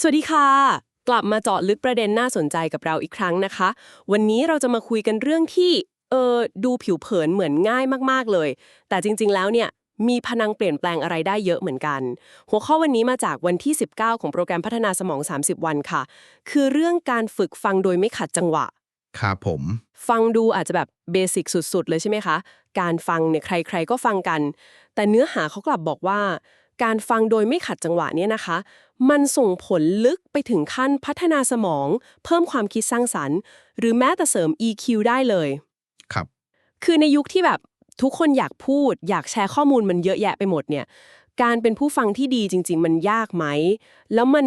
สวัสดีค่ะ กลับมาเจาะลึกประเด็นน่าสนใจกับเราอีกครั้งนะคะ วันนี้เราจะมาคุยกันเรื่องที่เออดูผิวเผินเหมือนง่ายมากๆเลย แต่จริง ๆ แล้วเนี่ยมีพนังเปลี่ยนแปลงอะไรได้เยอะเหมือนกัน หัวข้อวันนี้มาจากวันที่ 19 ของโปรแกรมพัฒนาสมอง 30 วันค่ะ คือเรื่องการฝึกฟังโดยไม่ขัดจังหวะ ครับผม ฟังดูอาจจะแบบเบสิกสุด ๆ เลยใช่ไหมคะ การฟังเนี่ยใคร ๆ ก็ฟังกัน แต่เนื้อหาเขากลับบอกว่า การฟังโดยไม่ขัดจังหวะเนี่ยนะคะ มันส่งผลลึกไปถึงขั้นพัฒนาสมอง เพิ่มความคิดสร้างสรรค์ หรือแม้แต่เสริม EQ ได้เลยครับ คือในยุคที่แบบทุกคนอยากพูด อยากแชร์ข้อมูลมันเยอะแยะไปหมดเนี่ย การเป็นผู้ฟังที่ดีจริง ๆ มันยากไหม แล้วมัน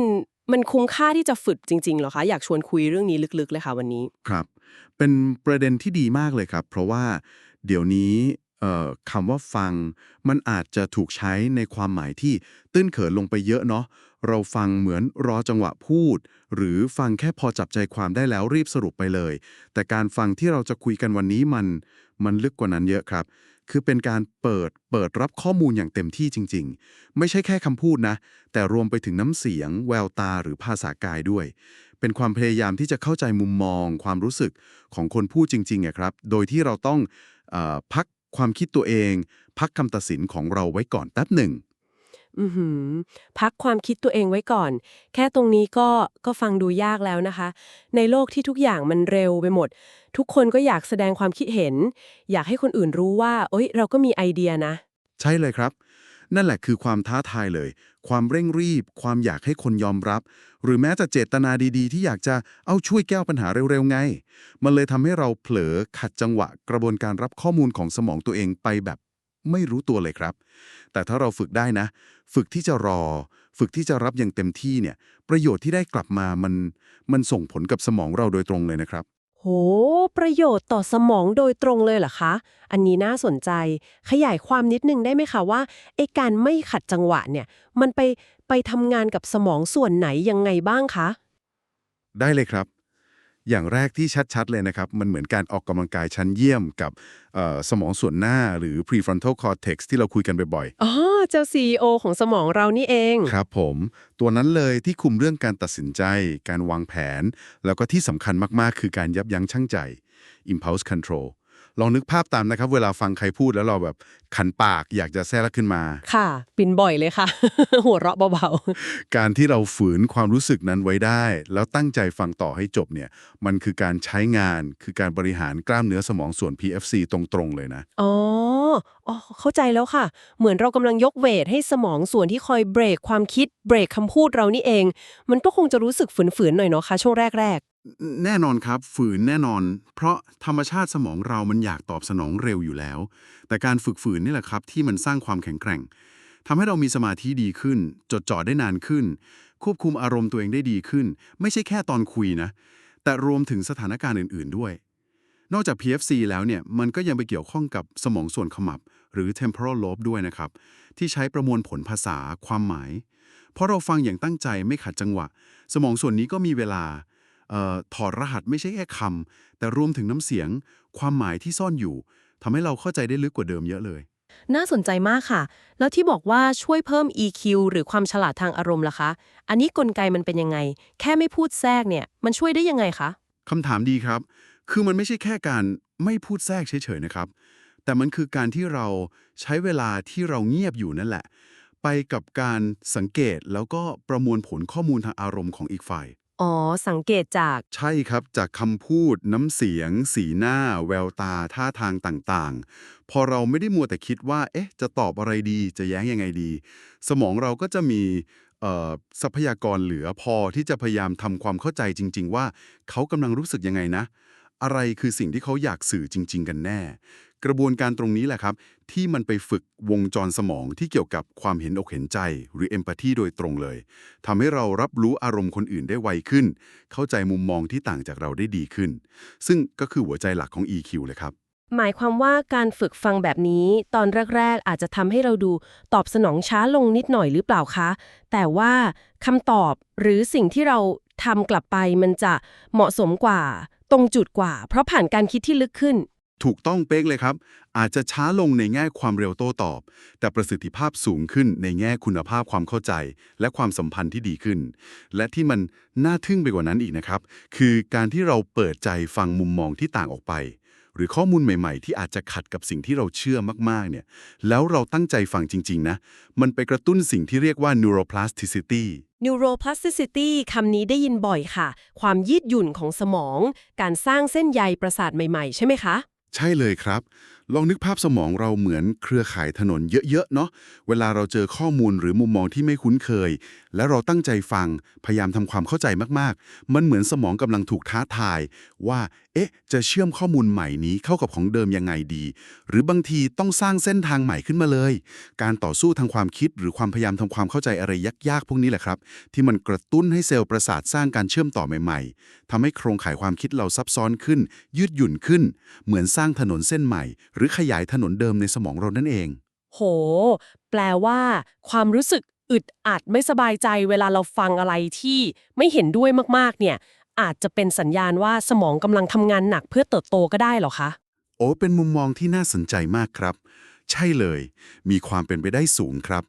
มันคุ้มค่าที่จะฝึกจริงๆเหรอคะ อยากชวนคุยเรื่องนี้ลึกๆเลยค่ะวันนี้ครับ เป็นประเด็นที่ดีมากเลยครับ เพราะว่าเดี๋ยวนี้เอ่อคำว่าฟัง มันอาจจะถูกใช้ในความหมายที่ตื้นเขินลงไปเยอะเนาะ เราฟังเหมือนรอจังหวะพูด หรือฟังแค่พอจับใจความได้แล้วรีบสรุปไปเลย แต่การฟังที่เราจะคุยกันวันนี้มัน มันลึกกว่านั้นเยอะครับ คือเป็นการเปิดเปิดรับข้อมูลอย่างเต็มที่จริง ๆ ไม่ใช่แค่คำพูดนะ แต่รวมไปถึงน้ำเสียง แววตาหรือภาษากายด้วย เป็นความพยายามที่จะเข้าใจมุมมอง ความรู้สึกของคนพูดจริงๆอะครับ โดยที่เราต้องอพักความคิดตัวเอง พักคำตัดสินของเราไว้ก่อนแป๊บหนึ่ง อือหือ พักความคิดตัวเองไว้ก่อน แค่ตรงนี้ก็ก็ฟังดูยากแล้วนะคะ ในโลกที่ทุกอย่างมันเร็วไปหมด ทุกคนก็อยากแสดงความคิดเห็น อยากให้คนอื่นรู้ว่า เอ้ย เราก็มีไอเดียนะ ใช่เลยครับ นั่นแหละคือความท้าทายเลย ความเร่งรีบ ความอยากให้คนยอมรับ หรือแม้แต่เจตนาดีๆ ที่อยากจะเอาช่วยแก้ปัญหาเร็วๆไง มันเลยทำให้เราเผลอขัดจังหวะกระบวนการรับข้อมูลของสมองตัวเองไปแบบ ไม่รู้ตัวเลยครับ แต่ถ้าเราฝึกได้นะ ฝึกที่จะรอ ฝึกที่จะรับอย่างเต็มที่เนี่ย ประโยชน์ที่ได้กลับมามันมันส่งผลกับสมองเราโดยตรงเลยนะครับ โห ประโยชน์ต่อสมองโดยตรงเลยเหรอคะ อันนี้น่าสนใจ ขยายความนิดนึงได้ไหมคะว่าไอการไม่ขัดจังหวะเนี่ย มันไปไปทำงานกับสมองส่วนไหนยังไงบ้างคะ ได้เลยครับ อย่างแรกที่ชัด ๆ เลยนะครับ มันเหมือนการออกกำลังกายชั้นเยี่ยมกับเอ่อสมองส่วนหน้าหรือ prefrontal cortex ที่เราคุยกันบ่อยอ๋อ เจ้า CEO ของสมองเรานี่เองๆครับผม ตัวนั้นเลยที่คุมเรื่องการตัดสินใจ การวางแผน แล้วก็ที่สำคัญมากๆ คือการยับยั้งชั่งใจ impulse control ลองนึกภาพตามนะครับ เวลาฟังใครพูดแล้วเราแบบขันปากอยากจะแทรกขึ้นมา ค่ะ ปินบ่อยเลยค่ะ หัวเราะเบาการที่เราฝืนความรู้สึกนั้นไว้ได้ แล้วตั้งใจฟังต่อให้จบเนี่ย มันคือการใช้งานคือการบริหารกล้ามเนื้อสมองส่วน PFC ตรงๆเลยนะๆอ๋ออ๋อเข้าใจแล้วค่ะ เหมือนเรากำลังยกเวทให้สมองส่วนที่คอยเบรกความคิดเบรกคำพูดเรานี่เอง มันก็คงจะรู้สึกฝืนๆหน่อยเนาะคะช่วงแรก แน่นอนครับ ฝืนแน่นอน เพราะธรรมชาติสมองเรามันอยากตอบสนองเร็วอยู่แล้ว แต่การฝึกฝืนนี่แหละครับ ที่มันสร้างความแข็งแกร่งทำให้เรามีสมาธิดีขึ้น จดจ่อได้นานขึ้น ควบคุมอารมณ์ตัวเองได้ดีขึ้น ไม่ใช่แค่ตอนคุยนะ แต่รวมถึงสถานการณ์อื่น ๆด้วย นอกจาก PFC แล้วเนี่ยมันก็ยังไปเกี่ยวข้องกับสมองส่วนขมับ หรือ temporal lobe ด้วยนะครับ ที่ใช้ประมวลผลภาษาความหมาย เพราะเราฟังอย่างตั้งใจไม่ขัดจังหวะ สมองส่วนนี้ก็มีเวลา ถอดรหัสไม่ใช่แค่คำแต่รวมถึงน้ำเสียง ความหมายที่ซ่อนอยู่ทำให้เราเข้าใจได้ลึกกว่าเดิมเยอะเลยๆน่าสนใจมากค่ะ แล้วที่บอกว่าช่วยเพิ่ม EQ หรือความฉลาดทางอารมณ์ล่ะคะ อันนี้กลไกมันเป็นยังไง แค่ไม่พูดแทรกเนี่ยมันช่วยได้ยังไงคะคำถามดีครับ คือมันไม่ใช่แค่การไม่พูดแทรกเฉยๆนะครับ แต่มันคือการที่เราใช้เวลาที่เราเงียบอยู่นั่นแหละ ไปกับการสังเกตแล้วก็ประมวลผลข้อมูลทางอารมณ์ของอีกฝ่าย อ๋อ สังเกตจาก ใช่ครับ จากคำพูด น้ำเสียง สีหน้า แววตา ท่าทางต่างๆ พอเราไม่ได้มัวแต่คิดว่า เอ๊ะ จะตอบอะไรดี จะแย้งยังไงดี สมองเราก็จะมีเอ่อทรัพยากรเหลือพอที่จะพยายามทำความเข้าใจจริง ๆ ว่าเขากำลังรู้สึกยังไงนะ อะไรคือสิ่งที่เขาอยากสื่อจริง ๆ กันแน่ กระบวนการตรงนี้แหละครับ ที่มันไปฝึกวงจรสมองที่เกี่ยวกับความเห็นอกเห็นใจ หรือเอมพัตตีโดยตรงเลยทำให้เรารับรู้อารมณ์คนอื่นได้ไวขึ้น เข้าใจมุมมองที่ต่างจากเราได้ดีขึ้น ซึ่งก็คือหัวใจหลักของ EQ เลยครับหมายความว่าการฝึกฟังแบบนี้ ตอนแรก ๆ อาจจะทำให้เราดูตอบสนองช้าลงนิดหน่อยหรือเปล่าคะ แต่ว่าคำตอบหรือสิ่งที่เราทำกลับไปมันจะเหมาะสมกว่า ตรงจุดกว่า เพราะผ่านการคิดที่ลึกขึ้น ถูกต้องเป๊กเลยครับ อาจจะช้าลงในแง่ความเร็วโต้ตอบ แต่ประสิทธิภาพสูงขึ้นในแง่คุณภาพความเข้าใจ และความสัมพันธ์ที่ดีขึ้น และที่มันน่าทึ่งไปกว่านั้นอีกนะครับ คือการที่เราเปิดใจฟังมุมมองที่ต่างออกไป หรือข้อมูลใหม่ ๆ ที่อาจจะขัดกับสิ่งที่เราเชื่อมากๆเนี่ยแล้วเราตั้งใจฟังจริง ๆ นะ มันไปกระตุ้นสิ่งที่เรียกว่า neuroplasticity neuroplasticity คำนี้ได้ยินบ่อยค่ะ ความยืดหยุ่นของสมอง การสร้างเส้นใยประสาทใหม่ ๆ ใช่ไหมคะ ใช่เลยครับ ลองนึกภาพสมองเราเหมือนเครือข่ายถนนเยอะ ๆ เนาะ เวลาเราเจอข้อมูลหรือมุมมองที่ไม่คุ้นเคย และเราตั้งใจฟัง พยายามทำความเข้าใจมากๆ มันเหมือนสมองกำลังถูกท้าทาย ว่า เอ๊ะ จะเชื่อมข้อมูลใหม่นี้เข้ากับของเดิมยังไงดี หรือบางทีต้องสร้างเส้นทางใหม่ขึ้นมาเลย การต่อสู้ทางความคิด หรือความพยายามทำความเข้าใจอะไรยากๆ พวกนี้แหละครับ ที่มันกระตุ้นให้เซลล์ประสาทสร้างการเชื่อมต่อใหม่ๆทำให้โครงข่ายความคิดเราซับซ้อนขึ้น ยืดหยุ่นขึ้น เหมือนสร้างถนนเส้นใหม่หรือขยายถนนเดิมในสมองเรานั่นเอง โห แปลว่า ความรู้สึกอึดอัดไม่สบายใจเวลาเราฟังอะไรที่ไม่เห็นด้วยมากๆ เนี่ย อาจจะเป็นสัญญาณว่าสมองกำลังทำงานหนักเพื่อเติบโตก็ได้เหรอคะ โอ้เป็นมุมมองที่น่าสนใจมากครับ ใช่เลย มีความเป็นไปได้สูงครับ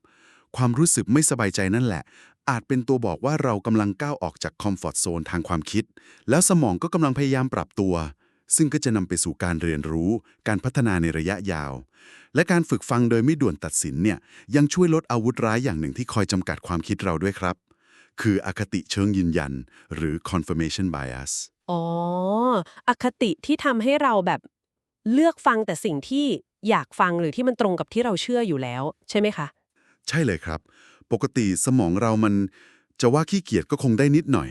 ความรู้สึกไม่สบายใจนั่นแหละ อาจเป็นตัวบอกว่าเรากำลังก้าวออกจากคอมฟอร์ทโซนทางความคิด แล้วสมองก็กำลังพยายามปรับตัว ซึ่งก็จะนำไปสู่การเรียนรู้ การพัฒนาในระยะยาว และการฝึกฟังโดยไม่ด่วนตัดสินเนี่ยยังช่วยลดอาวุธร้ายอย่างหนึ่งที่คอยจำกัดความคิดเราด้วยครับ คืออคติเชิงยืนยัน หรือ confirmation bias อ๋อ อคติที่ทำให้เราแบบเลือกฟังแต่สิ่งที่อยากฟังหรือที่มันตรงกับที่เราเชื่ออยู่แล้ว ใช่ไหมคะ ใช่เลยครับ ปกติสมองเรามันจะว่าขี้เกียจก็คงได้นิดหน่อย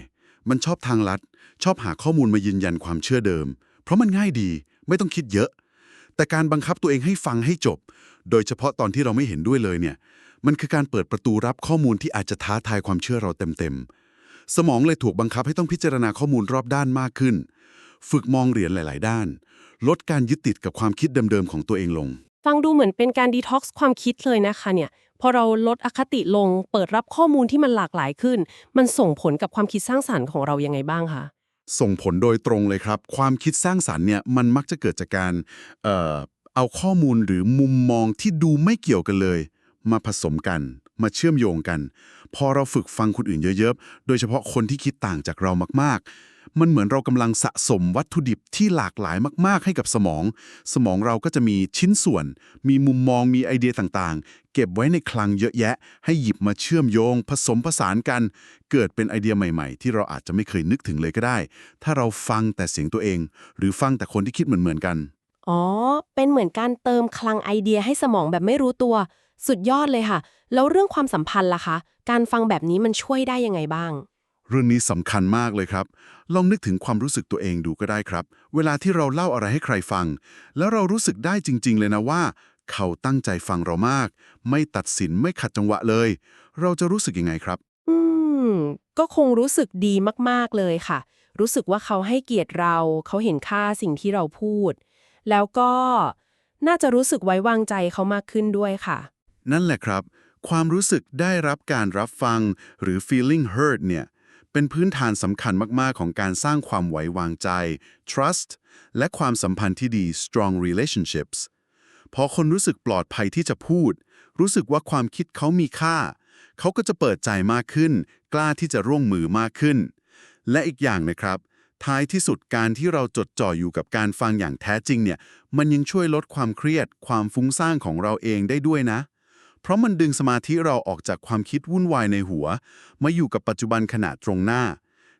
มันชอบทางลัด ชอบหาข้อมูลมายืนยันความเชื่อเดิม เพราะมันง่ายดีไม่ต้องคิดเยอะ แต่การบังคับตัวเองให้ฟังให้จบ โดยเฉพาะตอนที่เราไม่เห็นด้วยเลยเนี่ยมันคือการเปิดประตูรับข้อมูลที่อาจจะท้าทายความเชื่อเราเต็มๆสมองเลยถูกบังคับให้ต้องพิจารณาข้อมูลรอบด้านมากขึ้น ฝึกมองเหรียญหลาย ๆ ด้าน ลดการยึดติดกับความคิดเดิมๆของตัวเองลง ฟังดูเหมือนเป็นการดีท็อกซ์ความคิดเลยนะคะเนี่ยพอเราลดอคติลง เปิดรับข้อมูลที่มันหลากหลายขึ้น มันส่งผลกับความคิดสร้างสรรค์ของเรายังไงบ้างคะ ส่งผลโดยตรงเลยครับ ความคิดสร้างสรรค์เนี่ยมันมักจะเกิดจากการเอ่อเอาข้อมูลหรือมุมมองที่ดูไม่เกี่ยวกันเลย มาผสมกัน มาเชื่อมโยงกัน พอเราฝึกฟังคนอื่นเยอะๆ โดยเฉพาะคนที่คิดต่างจากเรามากๆ มันเหมือนเรากำลังสะสมวัตถุดิบที่หลากหลายมาก ๆ ให้กับสมอง สมองเราก็จะมีชิ้นส่วน มีมุมมองมีไอเดียต่างๆ เก็บไว้ในคลังเยอะแยะ ให้หยิบมาเชื่อมโยง ผสมผสานกัน เกิดเป็นไอเดียใหม่ๆ ที่เราอาจจะไม่เคยนึกถึงเลยก็ได้ ถ้าเราฟังแต่เสียงตัวเอง หรือฟังแต่คนที่คิดเหมือนๆกัน อ๋อ เป็นเหมือนการเติมคลังไอเดียให้สมองแบบไม่รู้ตัว สุดยอดเลยค่ะ แล้วเรื่องความสัมพันธ์ล่ะคะ การฟังแบบนี้มันช่วยได้ยังไงบ้าง เรื่องนี้สำคัญมากเลยครับ ลองนึกถึงความรู้สึกตัวเองดูก็ได้ครับ เวลาที่เราเล่าอะไรให้ใครฟัง แล้วเรารู้สึกได้จริง ๆ เลยนะว่า เขาตั้งใจฟังเรามาก ไม่ตัดสินไม่ขัดจังหวะเลย เราจะรู้สึกยังไงครับ อืม ก็คงรู้สึกดีมากๆเลยค่ะ รู้สึกว่าเขาให้เกียรติเรา เขาเห็นค่าสิ่งที่เราพูด แล้วก็น่าจะรู้สึกไว้วางใจเขามากขึ้นด้วยค่ะ นั่นแหละครับ ความรู้สึกได้รับการรับฟังหรือ feeling heard เนี่ย เป็นพื้นฐานสำคัญมาก ๆ ของการสร้างความไว้วางใจ trust และความสัมพันธ์ที่ดี strong relationships พอคนรู้สึกปลอดภัยที่จะพูด รู้สึกว่าความคิดเขามีค่า เขาก็จะเปิดใจมากขึ้น กล้าที่จะร่วมมือมากขึ้น และอีกอย่างนะครับ ท้ายที่สุดการที่เราจดจ่ออยู่กับการฟังอย่างแท้จริงเนี่ย มันยังช่วยลดความเครียด ความฟุ้งซ่านของเราเองได้ด้วยนะ เพราะมันดึงสมาธิเราออกจากความคิดวุ่นวายในหัว มาอยู่กับปัจจุบันขณะตรงหน้า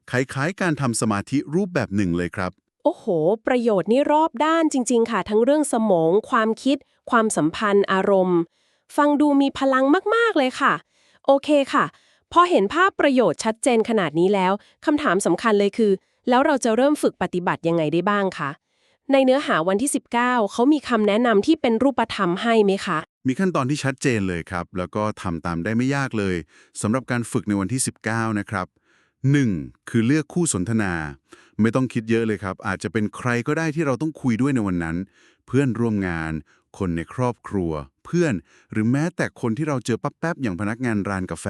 คล้ายๆ การทำสมาธิรูปแบบหนึ่งเลยครับ โอ้โห ประโยชน์นี่รอบด้านจริง ๆ ค่ะ ทั้งเรื่องสมอง ความคิด ความสัมพันธ์ อารมณ์ ฟังดูมีพลังมากๆเลยค่ะ โอเคค่ะ พอเห็นภาพประโยชน์ชัดเจนขนาดนี้แล้วคำถามสำคัญเลยคือ แล้วเราจะเริ่มฝึกปฏิบัติยังไงได้บ้างคะในเนื้อหาวันที่ 19 เขามีคำแนะนำที่เป็นรูปธรรมให้ไหมคะ มีขั้นตอนที่ชัดเจนเลยครับ แล้วก็ทำตามได้ไม่ยากเลยสำหรับการฝึกในวันที่ 19 นะครับ 1. คือเลือกคู่สนทนา ไม่ต้องคิดเยอะเลยครับ อาจจะเป็นใครก็ได้ที่เราต้องคุยด้วยในวันนั้น เพื่อนร่วมงาน คนในครอบครัว เพื่อน หรือแม้แต่คนที่เราเจอปั๊บแป๊บอย่างพนักงานร้านกาแฟ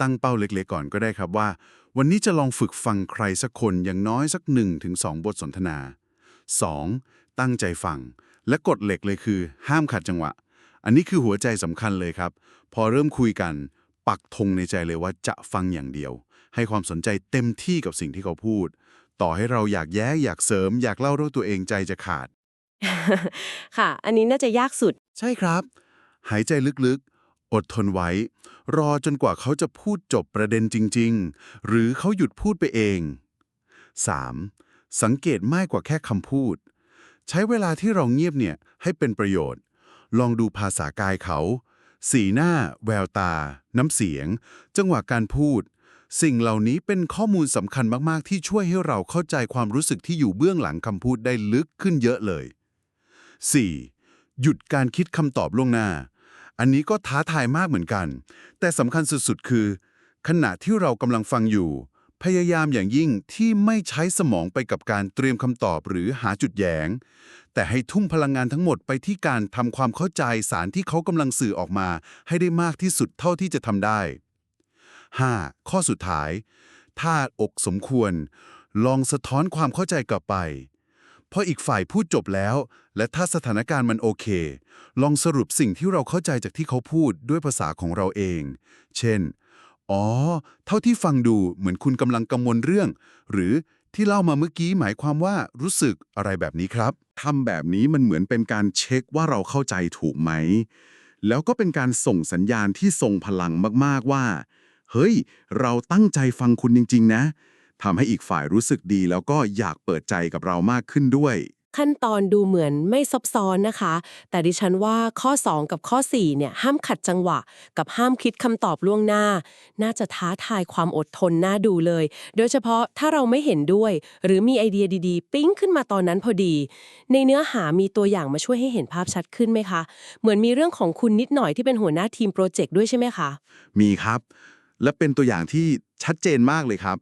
ตั้งเป้าเล็กๆก่อนก็ได้ครับว่า วันนี้จะลองฝึกฟังใครสักคนอย่างน้อยสัก 1-2ถึง2บทสนทนา 2. ตั้งใจฟัง และกฎเหล็กเลยคือ ห้ามขัดจังหวะ อันนี้คือหัวใจสำคัญเลยครับ พอเริ่มคุยกัน ปักธงในใจเลยว่าจะฟังอย่างเดียว ให้ความสนใจเต็มที่กับสิ่งที่เขาพูด ต่อให้เราอยากแย้อยากเสริม อยากเล่าเรื่องตัวเองใจจะขาด ค่ะ อันนี้น่าจะยากสุด ใช่ครับ หายใจลึกๆ อดทนไว้ รอจนกว่าเขาจะพูดจบประเด็นจริง ๆ หรือเขาหยุดพูดไปเอง 3. สังเกตมากกว่าแค่คำพูด ใช้เวลาที่เราเงียบเนี่ยให้เป็นประโยชน์ ลองดูภาษากายเขา สีหน้า แววตา น้ำเสียง จังหวะการพูด สิ่งเหล่านี้เป็นข้อมูลสำคัญมาก ๆ ที่ช่วยให้เราเข้าใจความรู้สึกที่อยู่เบื้องหลังคำพูดได้ลึกขึ้นเยอะเลย 4. หยุดการคิดคำตอบล่วงหน้า อันนี้ก็ท้าทายมากเหมือนกัน แต่สำคัญสุด ๆ คือ ขณะที่เรากำลังฟังอยู่ พยายามอย่างยิ่งที่ไม่ใช้สมองไปกับการเตรียมคำตอบหรือหาจุดแยง แต่ให้ทุ่มพลังงานทั้งหมดไปที่การทำความเข้าใจสารที่เขากำลังสื่อออกมา ให้ได้มากที่สุดเท่าที่จะทำได้ 5. ข้อสุดท้าย ถ้าอกสมควร ลองสะท้อนความเข้าใจกลับไปพออีกฝ่ายพูดจบแล้ว และถ้าสถานการณ์มันโอเค ลองสรุปสิ่งที่เราเข้าใจจากที่เขาพูดด้วยภาษาของเราเอง เช่น อ๋อ เท่าที่ฟังดูเหมือนคุณกำลังกังวลเรื่อง หรือ ที่เล่ามาเมื่อกี้หมายความว่ารู้สึกอะไรแบบนี้ครับทำแบบนี้มันเหมือนเป็นการเช็คว่าเราเข้าใจถูกไหม แล้วก็เป็นการส่งสัญญาณที่ทรงพลังมากๆว่า เฮ้ย เราตั้งใจฟังคุณจริง ๆ นะทำให้อีกฝ่ายรู้สึกดีแล้วก็อยากเปิดใจกับเรามากขึ้นด้วย ขั้นตอนดูเหมือนไม่ซับซ้อนนะคะ แต่ดิฉันว่าข้อ 2 กับข้อ4เนี่ยห้ามขัดจังหวะ กับห้ามคิดคำตอบล่วงหน้า น่าจะท้าทายความอดทนน่าดูเลย โดยเฉพาะถ้าเราไม่เห็นด้วย หรือมีไอเดียดีๆ ปิ๊งขึ้นมาตอนนั้นพอดี ในเนื้อหามีตัวอย่างมาช่วยให้เห็นภาพชัดขึ้นไหมคะ เหมือนมีเรื่องของคุณนิดหน่อยที่เป็นหัวหน้าทีมโปรเจกต์ด้วยใช่ไหมคะ มีครับ และเป็นตัวอย่างที่ชัดเจนมากเลยครับ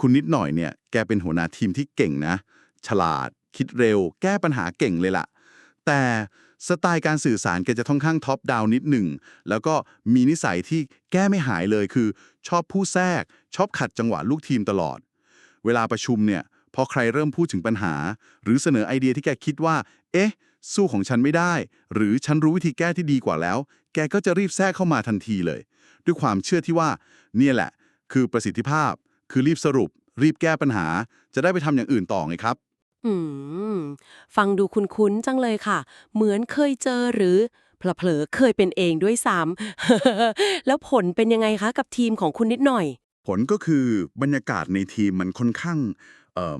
คุณนิดหน่อยเนี่ยแกเป็นหัวหน้าทีมที่เก่งนะ ฉลาด คิดเร็ว แก้ปัญหาเก่งเลยล่ะ แต่สไตล์การสื่อสารแกจะค่อนข้างท็อปดาวนิดหนึ่ง แล้วก็มีนิสัยที่แก้ไม่หายเลยคือ ชอบผู้แทรก ชอบขัดจังหวะลูกทีมตลอด เวลาประชุมเนี่ยพอใครเริ่มพูดถึงปัญหา หรือเสนอไอเดียที่แกคิดว่า เอ๊ะ สู้ของฉันไม่ได้ หรือฉันรู้วิธีแก้ที่ดีกว่าแล้ว แกก็จะรีบแทรกเข้ามาทันทีเลย ด้วยความเชื่อที่ว่า เนี่ยแหละ คือประสิทธิภาพ คือรีบสรุป รีบแก้ปัญหา จะได้ไปทำอย่างอื่นต่อไงครับ อืม ฟังดูคุ้นๆจังเลยค่ะ เหมือนเคยเจอหรือเผลอๆเคยเป็นเองด้วยซ้ำ แล้วผลเป็นยังไงคะกับทีมของคุณนิดหน่อย ผลก็คือบรรยากาศในทีมมันค่อนข้างเอ่อ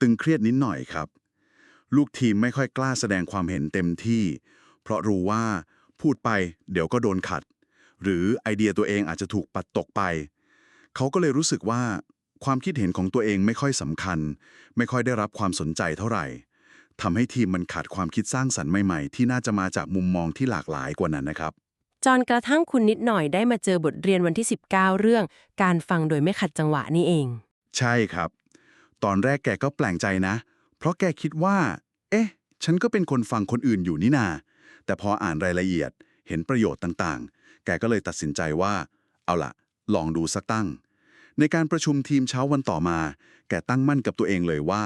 ตึงเครียดนิดหน่อยครับ ลูกทีมไม่ค่อยกล้าแสดงความเห็นเต็มที่ เพราะรู้ว่าพูดไปเดี๋ยวก็โดนขัด หรือไอเดียตัวเองอาจจะถูกปัดตกไป เขาก็เลยรู้สึกว่า ความคิดเห็นของตัวเองไม่ค่อยสำคัญ ไม่ค่อยได้รับความสนใจเท่าไหร่ทำให้ทีมมันขาดความคิดสร้างสรรค์ใหม่ๆ ที่น่าจะมาจากมุมมองที่หลากหลายกว่านั้นนะครับ จนกระทั่งคุณนิดหน่อยได้มาเจอบทเรียนวันที่ 19 เรื่อง การฟังโดยไม่ขัดจังหวะนี่เอง ใช่ครับ ตอนแรกแกก็แปลงใจนะ เพราะแกคิดว่า เอ๊ะ ฉันก็เป็นคนฟังคนอื่นอยู่นี่นา แต่พออ่านรายละเอียด เห็นประโยชน์ต่างๆ แกก็เลยตัดสินใจว่า เอาล่ะลองดูสักตั้ง ในการประชุมทีมเช้าวันต่อมา แกตั้งมั่นกับตัวเองเลยว่า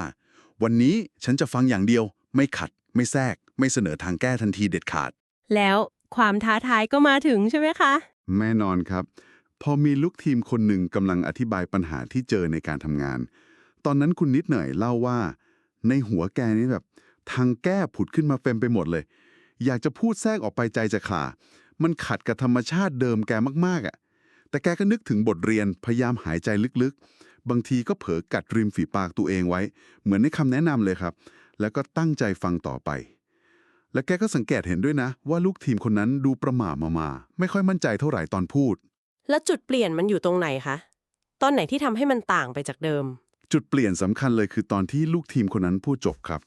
วันนี้ฉันจะฟังอย่างเดียว ไม่ขัด ไม่แทรก ไม่เสนอทางแก้ทันทีเด็ดขาด แล้วความท้าทายก็มาถึงใช่ไหมคะ แน่นอนครับ พอมีลูกทีมคนหนึ่งกำลังอธิบายปัญหาที่เจอในการทำงาน ตอนนั้นคุณนิดหน่อยเล่าว่า ในหัวแกนี่แบบ ทางแก้ผุดขึ้นมาเต็มไปหมดเลย อยากจะพูดแทรกออกไปใจจะขาดมันขัดกับธรรมชาติเดิมแกมากๆอะ แต่แกก็นึกถึงบทเรียนพยายามหายใจลึกๆ บางทีก็เผลอกัดริมฝีปากตัวเองไว้ เหมือนในคำแนะนำเลยครับ แล้วก็ตั้งใจฟังต่อไป และแกก็สังเกตเห็นด้วยนะ ว่าลูกทีมคนนั้นดูประหม่ามามาๆไม่ค่อยมั่นใจเท่าไหร่ตอนพูด แล้วจุดเปลี่ยนมันอยู่ตรงไหนคะ ตอนไหนที่ทำให้มันต่างไปจากเดิม จุดเปลี่ยนสำคัญเลยคือตอนที่ลูกทีมคนนั้นพูดจบครับ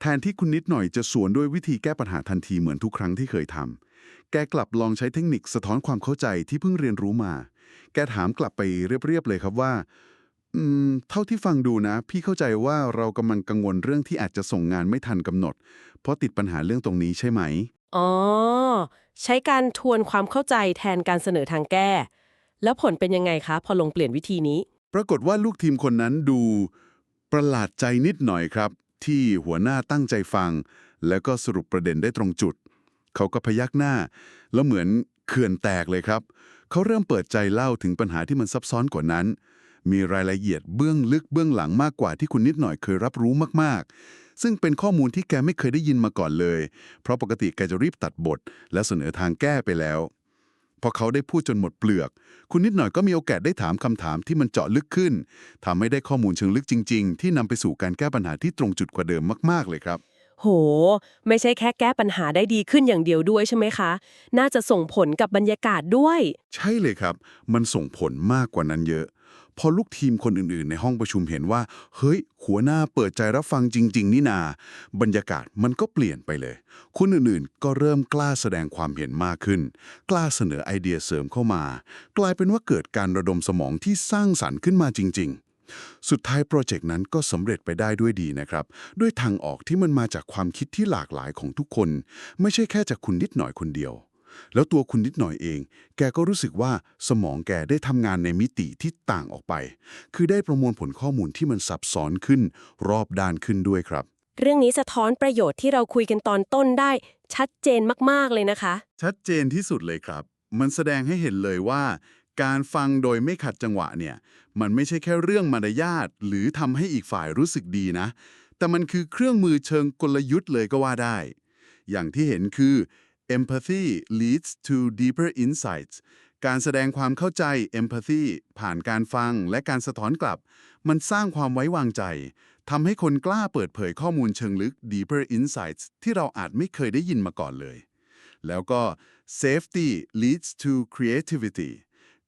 แทนที่คุณนิดหน่อยจะสวนด้วยวิธีแก้ปัญหาทันทีเหมือนทุกครั้งที่เคยทำ แกกลับลองใช้เทคนิคสะท้อนความเข้าใจที่เพิ่งเรียนรู้มา แกถามกลับไปเรียบๆเลยครับว่า อืม เท่าที่ฟังดูนะ พี่เข้าใจว่าเรากำลังกังวลเรื่องที่อาจจะส่งงานไม่ทันกำหนด เพราะติดปัญหาเรื่องตรงนี้ใช่ไหม อ๋อ ใช้การทวนความเข้าใจแทนการเสนอทางแก้ แล้วผลเป็นยังไงคะ พอลงเปลี่ยนวิธีนี้ ปรากฏว่าลูกทีมคนนั้นดู ประหลาดใจนิดหน่อยครับ ที่หัวหน้าตั้งใจฟัง แล้วก็สรุปประเด็นได้ตรงจุด เขาก็พยักหน้า แล้วเหมือนเขื่อนแตกเลยครับ เขาเริ่มเปิดใจเล่าถึงปัญหาที่มันซับซ้อนกว่านั้น มีรายละเอียดเบื้องลึกเบื้องหลังมากกว่าที่คุณนิดหน่อยเคยรับรู้มากๆ ซึ่งเป็นข้อมูลที่แกไม่เคยได้ยินมาก่อนเลย เพราะปกติแกจะรีบตัดบท และเสนอทางแก้ไปแล้วพอเขาได้พูดจนหมดเปลือก คุณนิดหน่อยก็มีโอกาสได้ถามคำถามที่มันเจาะลึกขึ้นทำให้ได้ข้อมูลเชิงลึกจริง ๆ ที่นำไปสู่การแก้ปัญหาที่ตรงจุดกว่าเดิมมาก ๆ เลยครับ โห ไม่ใช่แค่แก้ปัญหาได้ดีขึ้นอย่างเดียวด้วยใช่ไหมคะ น่าจะส่งผลกับบรรยากาศด้วย ใช่เลยครับ มันส่งผลมากกว่านั้นเยอะ พอลูกทีมคนอื่นๆ ในห้องประชุมเห็นว่า เฮ้ย หัวหน้าเปิดใจรับฟังจริง ๆ นี่นา บรรยากาศมันก็เปลี่ยนไปเลย คนอื่นๆ ก็เริ่มกล้าแสดงความเห็นมากขึ้น กล้าเสนอไอเดียเสริมเข้ามา กลายเป็นว่าเกิดการระดมสมองที่สร้างสรรค์ขึ้นมาจริง ๆ สุดท้ายโปรเจกต์นั้นก็สำเร็จไปได้ด้วยดีนะครับ ด้วยทางออกที่มันมาจากความคิดที่หลากหลายของทุกคน ไม่ใช่แค่จากคุณนิดหน่อยคนเดียว แล้วตัวคุณนิดหน่อยเอง แกก็รู้สึกว่าสมองแกได้ทำงานในมิติที่ต่างออกไป คือได้ประมวลผลข้อมูลที่มันซับซ้อนขึ้น รอบด้านขึ้นด้วยครับ เรื่องนี้สะท้อนประโยชน์ที่เราคุยกันตอนต้นได้ ชัดเจนมากๆเลยนะคะ ชัดเจนที่สุดเลยครับ มันแสดงให้เห็นเลยว่า การฟังโดยไม่ขัดจังหวะเนี่ย มันไม่ใช่แค่เรื่องมารยาทหรือทำให้อีกฝ่ายรู้สึกดีนะ แต่มันคือเครื่องมือเชิงกลยุทธ์เลยก็ว่าได้ อย่างที่เห็นคือ empathy leads to deeper insights การแสดงความเข้าใจ empathy ผ่านการฟังและการสะท้อนกลับ มันสร้างความไว้วางใจทำให้คนกล้าเปิดเผยข้อมูลเชิงลึก deeper insights ที่เราอาจไม่เคยได้ยินมาก่อนเลย แล้วก็ safety leads to creativity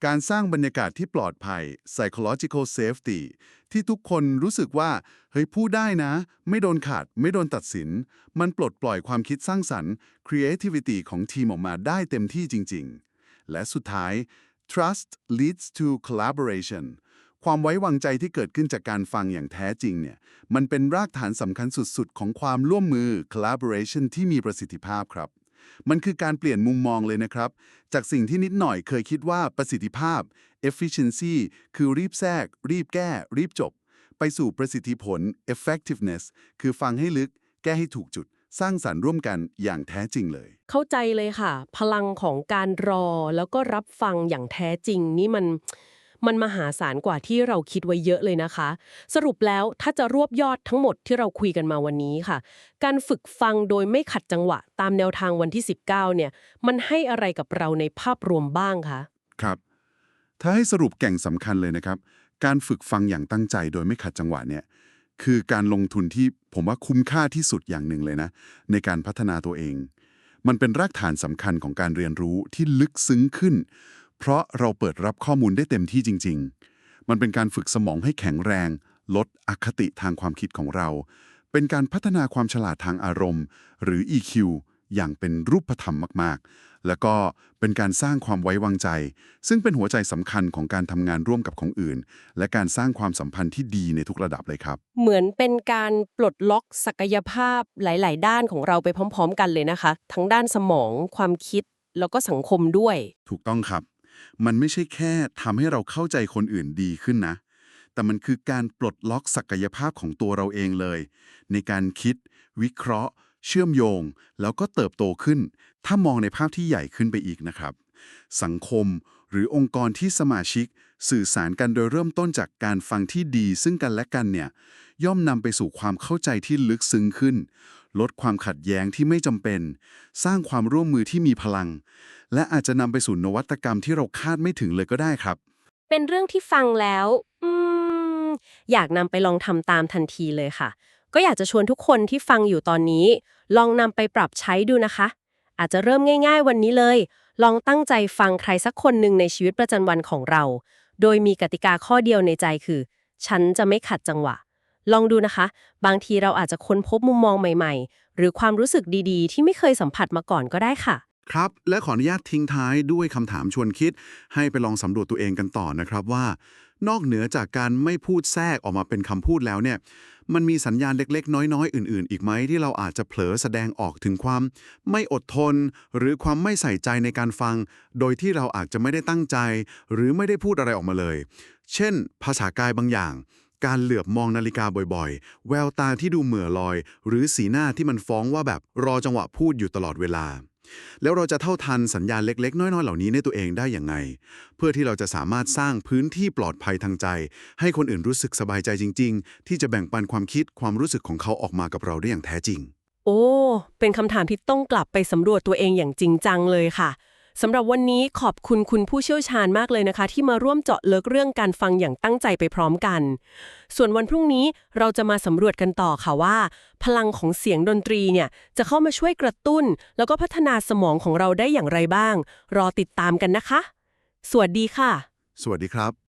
การสร้างบรรยากาศที่ปลอดภัย psychological safety ที่ทุกคนรู้สึกว่า เฮ้ยพูดได้นะ ไม่โดนขาด ไม่โดนตัดสิน มันปลดปล่อยความคิดสร้างสรรค์ creativity ของทีมออกมาได้เต็มที่จริง ๆ และสุดท้าย trust leads to collaboration ความไว้วางใจที่เกิดขึ้นจากการฟังอย่างแท้จริงเนี่ย มันเป็นรากฐานสำคัญสุดๆ ของความร่วมมือ collaboration ที่มีประสิทธิภาพครับ มันคือการเปลี่ยนมุมมองเลยนะครับ จากสิ่งที่นิดหน่อยเคยคิดว่าประสิทธิภาพ efficiency คือรีบแทรก รีบแก้ รีบจบ ไปสู่ประสิทธิผล effectiveness คือฟังให้ลึก แก้ให้ถูกจุด สร้างสรรค์ร่วมกันอย่างแท้จริงเลย เข้าใจเลยค่ะ พลังของการรอแล้วก็รับฟังอย่างแท้จริงนี่มัน มันมหาศาลกว่าที่เราคิดไว้เยอะเลยนะคะ สรุปแล้วถ้าจะรวบยอดทั้งหมดที่เราคุยกันมาวันนี้ค่ะ การฝึกฟังโดยไม่ขัดจังหวะ ตามแนวทางวันที่ 19 เนี่ย มันให้อะไรกับเราในภาพรวมบ้างคะครับ ถ้าให้สรุปแก่งสำคัญเลยนะครับ การฝึกฟังอย่างตั้งใจโดยไม่ขัดจังหวะเนี่ยคือการลงทุนที่ผมว่าคุ้มค่าที่สุดอย่างหนึ่งเลยนะ ในการพัฒนาตัวเอง มันเป็นรากฐานสำคัญของการเรียนรู้ที่ลึกซึ้งขึ้น เพราะเราเปิดรับข้อมูลได้เต็มที่จริง ๆ มันเป็นการฝึกสมองให้แข็งแรง ลดอคติทางความคิดของเรา เป็นการพัฒนาความฉลาดทางอารมณ์ หรือ EQ อย่างเป็นรูปธรรมมาก ๆ แล้วก็เป็นการสร้างความไว้วางใจ ซึ่งเป็นหัวใจสำคัญของการทำงานร่วมกับของอื่น และการสร้างความสัมพันธ์ที่ดีในทุกระดับเลยครับ เหมือนเป็นการปลดล็อกศักยภาพหลาย ๆ ด้านของเราไปพร้อม ๆ กันเลยนะคะ ทั้งด้านสมอง ความคิด แล้วก็สังคมด้วย ถูกต้องครับ มันไม่ใช่แค่ทำให้เราเข้าใจคนอื่นดีขึ้นนะ แต่มันคือการปลดล็อกศักยภาพของตัวเราเองเลย ในการคิด วิเคราะห์ เชื่อมโยง แล้วก็เติบโตขึ้น ถ้ามองในภาพที่ใหญ่ขึ้นไปอีกนะครับ สังคมหรือองค์กรที่สมาชิก สื่อสารกันโดยเริ่มต้นจากการฟังที่ดี ซึ่งกันและกันเนี่ยย่อมนำไปสู่ความเข้าใจที่ลึกซึ้งขึ้น ลดความขัดแย้งที่ไม่จำเป็น สร้างความร่วมมือที่มีพลัง และอาจจะนำไปสู่นวัตกรรมที่เราคาดไม่ถึงเลยก็ได้ครับ เป็นเรื่องที่ฟังแล้วอมอยากนำไปลองทำตามทันทีเลยค่ะ ก็อยากจะชวนทุกคนที่ฟังอยู่ตอนนี้ ลองนำไปปรับใช้ดูนะคะ อาจจะเริ่มง่าย ๆ วันนี้เลย ลองตั้งใจฟังใครสักคนหนึ่งในชีวิตประจำวันของเรา โดยมีกติกาข้อเดียวในใจคือ ฉันจะไม่ขัดจังหวะ ลองดูนะคะ บางทีเราอาจจะค้นพบมุมมองใหม่ ๆ หรือความรู้สึกดีๆ ที่ไม่เคยสัมผัสมาก่อนก็ได้ค่ะ ครับ และขออนุญาตทิ้งท้ายด้วยคำถามชวนคิด ให้ไปลองสำรวจตัวเองกันต่อนะครับว่า นอกเหนือจากการไม่พูดแทรกออกมาเป็นคำพูดแล้วเนี่ย มันมีสัญญาณเล็กๆ น้อยๆ อื่น ๆ อีกไหมที่เราอาจจะเผลอแสดงออกถึงความ ไม่อดทน หรือความไม่ใส่ใจในการฟัง โดยที่เราอาจจะไม่ได้ตั้งใจ หรือไม่ได้พูดอะไรออกมาเลย เช่น ภาษากายบางอย่าง การเหลือบมองนาฬิกาบ่อยๆ แววตาที่ดูเหม่อลอย หรือสีหน้าที่มันฟ้องว่าแบบรอจังหวะพูดอยู่ตลอดเวลา แล้วเราจะเท่าทันสัญญาณเล็ก ๆ น้อยๆ เหล่านี้ในตัวเองได้อย่างไง เพื่อที่เราจะสามารถสร้างพื้นที่ปลอดภัยทางใจ ให้คนอื่นรู้สึกสบายใจจริง ๆ ที่จะแบ่งปันความคิดความรู้สึกของเขาออกมากับเราได้อย่างแท้จริง โอ้ เป็นคำถามที่ต้องกลับไปสำรวจตัวเองอย่างจริงจังเลยค่ะ สำหรับวันนี้ขอบคุณคุณผู้เชี่ยวชาญมากเลยนะคะ ที่มาร่วมเจาะเลึกเรื่องการฟังอย่างตั้งใจไปพร้อมกัน ส่วนวันพรุ่งนี้เราจะมาสำรวจกันต่อค่ะว่า พลังของเสียงดนตรีเนี่ยจะเข้ามาช่วยกระตุ้น แล้วก็พัฒนาสมองของเราได้อย่างไรบ้าง รอติดตามกันนะคะ สวัสดีค่ะ สวัสดีครับ